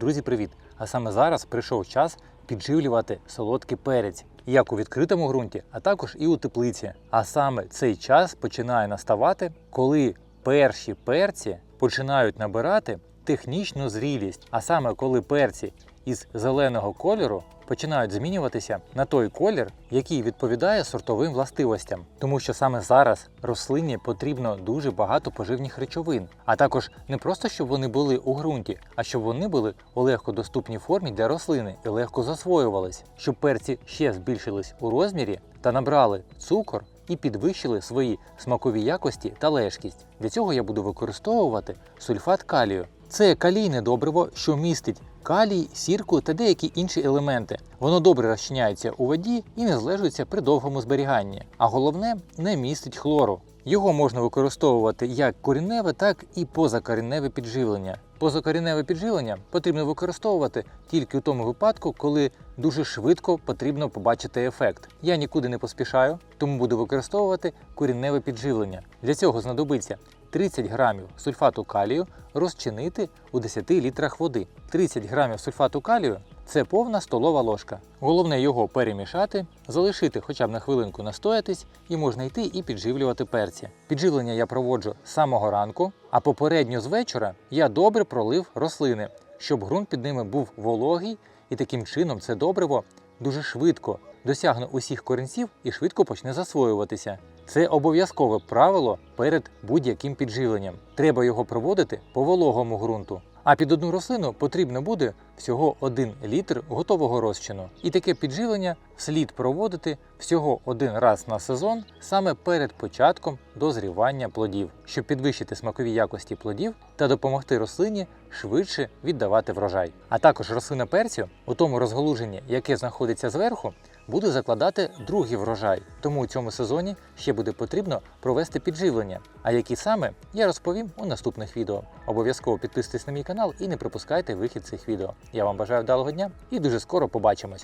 Друзі, привіт! А саме зараз прийшов час підживлювати солодкий перець, як у відкритому ґрунті, а також і у теплиці. А саме цей час починає наставати, коли перші перці починають набирати технічну зрілість, а саме коли перці із зеленого кольору починають змінюватися на той колір, який відповідає сортовим властивостям, тому що саме зараз рослині потрібно дуже багато поживних речовин, а також не просто щоб вони були у ґрунті, а щоб вони були у легкодоступній формі для рослини і легко засвоювались, щоб перці ще збільшились у розмірі та набрали цукор і підвищили свої смакові якості та лежкість. Для цього я буду використовувати сульфат калію. Це калійне добриво, що містить калій, сірку та деякі інші елементи. Воно добре розчиняється у воді і не злежується при довгому зберіганні. А головне, не містить хлору. Його можна використовувати як корінневе, так і позакорінневе підживлення. Позакорінневе підживлення потрібно використовувати тільки у тому випадку, коли дуже швидко потрібно побачити ефект. Я нікуди не поспішаю, тому буду використовувати корінневе підживлення. Для цього знадобиться 30 грамів сульфату калію розчинити у 10 літрах води. 30 грамів сульфату калію це повна столова ложка. Головне його перемішати, залишити хоча б на хвилинку настоятись, і можна йти і підживлювати перці. Підживлення я проводжу з самого ранку, а попередньо з вечора я добре пролив рослини, щоб ґрунт під ними був вологий, і таким чином це добриво дуже швидко досягне усіх корінців і швидко почне засвоюватися. Це обов'язкове правило перед будь-яким підживленням. Треба його проводити по вологому ґрунту. А під одну рослину потрібно буде всього 1 літр готового розчину. І таке підживлення слід проводити всього один раз на сезон, саме перед початком дозрівання плодів, щоб підвищити смакові якості плодів та допомогти рослині швидше віддавати врожай. А також рослина перцю у тому розголуженні, яке знаходиться зверху, буде закладати другий врожай. Тому у цьому сезоні ще буде потрібно провести підживлення. А які саме я розповім у наступних відео. Обов'язково підписуйтесь на мій канал і не пропускайте вихід цих відео. Я вам бажаю вдалого дня і дуже скоро побачимось.